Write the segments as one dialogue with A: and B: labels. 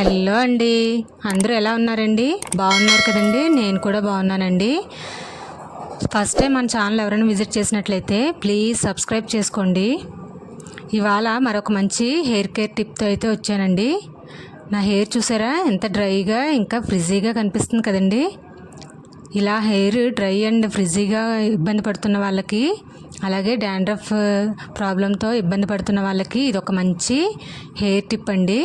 A: Hello అండి. అందరూ ఎలా ఉన్నారండి? బాగున్నారు కదండి. నేను కూడా బాగున్నానండి. ఫస్ట్ టైం మన ఛానల్ ఎవరైనా విజిట్ చేసినట్లయితే ప్లీజ్ సబ్స్క్రైబ్ చేసుకోండి. ఇవాళ మరొక మంచి హెయిర్ కేర్ టిప్తో అయితే వచ్చానండి. నా హెయిర్ చూసారా? ఎంత డ్రైగా ఇంకా ఫ్రిజీగా కనిపిస్తుంది కదండి. ఇలా హెయిర్ డ్రై అండ్ ఫ్రిజీగా ఇబ్బంది పడుతున్న వాళ్ళకి అలాగే డాండ్రఫ్ ప్రాబ్లంతో ఇబ్బంది పడుతున్న వాళ్ళకి ఇది ఒక మంచి హెయిర్ టిప్ అండి.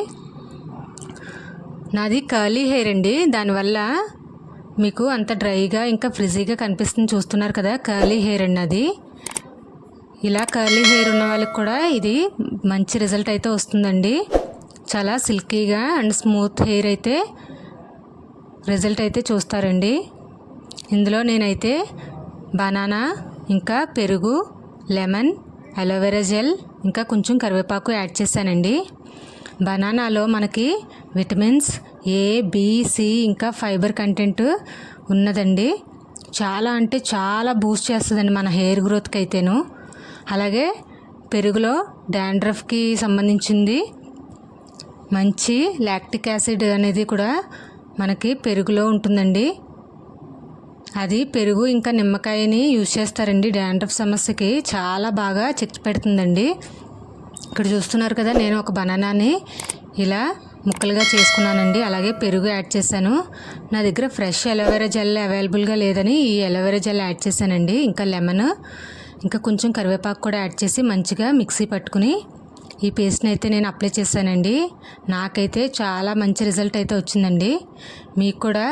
A: నాది కర్లీ హెయిర్ అండి. దానివల్ల మీకు అంత డ్రైగా ఇంకా ఫ్రిజీగా కనిపిస్తుంది చూస్తున్నారు కదా కర్లీ హెయిర్ అండి అది ఇలా కర్లీ హెయిర్ ఉన్న వాళ్ళకి కూడా ఇది మంచి రిజల్ట్ అయితే వస్తుందండి. చాలా సిల్కీగా అండ్ స్మూత్ హెయిర్ అయితే రిజల్ట్ అయితే చూస్తారండి. ఇందులో నేనైతే బనానా ఇంకా పెరుగు లెమన్ అలోవెరా జెల్ ఇంకా కొంచెం కరివేపాకు యాడ్ చేశానండి. బనానాలో మనకి విటమిన్స్ ఏ బీసీ ఇంకా ఫైబర్ కంటెంట్ ఉన్నదండి. చాలా అంటే చాలా బూస్ట్ చేస్తుందండి మన హెయిర్ గ్రోత్కి అయితేను అలాగే పెరుగులో డాండ్రఫ్కి సంబంధించింది మంచి లాక్టిక్ యాసిడ్ అనేది కూడా మనకి పెరుగులో ఉంటుందండి. అది పెరుగు ఇంకా నిమ్మకాయని యూజ్ చేస్తారండి. డాండ్రఫ్ సమస్యకి చాలా బాగా చెక్ పెడుతుందండి. ఇక్కడ చూస్తున్నారు కదా నేను ఒక బనానాని ఇలా ముక్కలుగా చేసుకున్నానండి. అలాగే పెరుగు యాడ్ చేశాను. నా దగ్గర ఫ్రెష్ అలోవెరా జెల్ అవైలబుల్గా లేదని ఈ అలోవెరా జెల్ యాడ్ చేశానండి. ఇంకా లెమన్ ఇంకా కొంచెం కరివేపాకు కూడా యాడ్ చేసి మంచిగా మిక్సీ పట్టుకుని ఈ పేస్ట్ని అయితే నేను అప్లై చేశానండి. నాకైతే చాలా మంచి రిజల్ట్ అయితే వచ్చిందండి. మీకు కూడా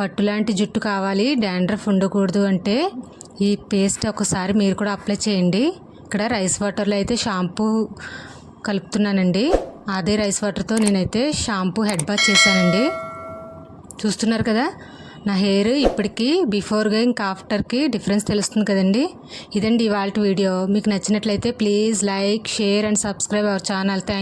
A: పట్టు లాంటి జుట్టు కావాలి డాండ్రఫ్ ఉండకూడదు అంటే ఈ పేస్ట్ ఒకసారి మీరు కూడా అప్లై చేయండి. ఇక్కడ రైస్ వాటర్లో అయితే షాంపూ కలుపుతున్నానండి. అదే రైస్ వాటర్తో నేనైతే షాంపూ హెడ్ బాత్ చేశానండి. చూస్తున్నారు కదా నా హెయిర్ ఇప్పటికీ బిఫోర్గా ఇంకా ఆఫ్టర్కి డిఫరెన్స్ తెలుస్తుంది కదండి. ఇదండి ఇవాళ వీడియో. మీకు నచ్చినట్లయితే please like share and subscribe our channel. Thank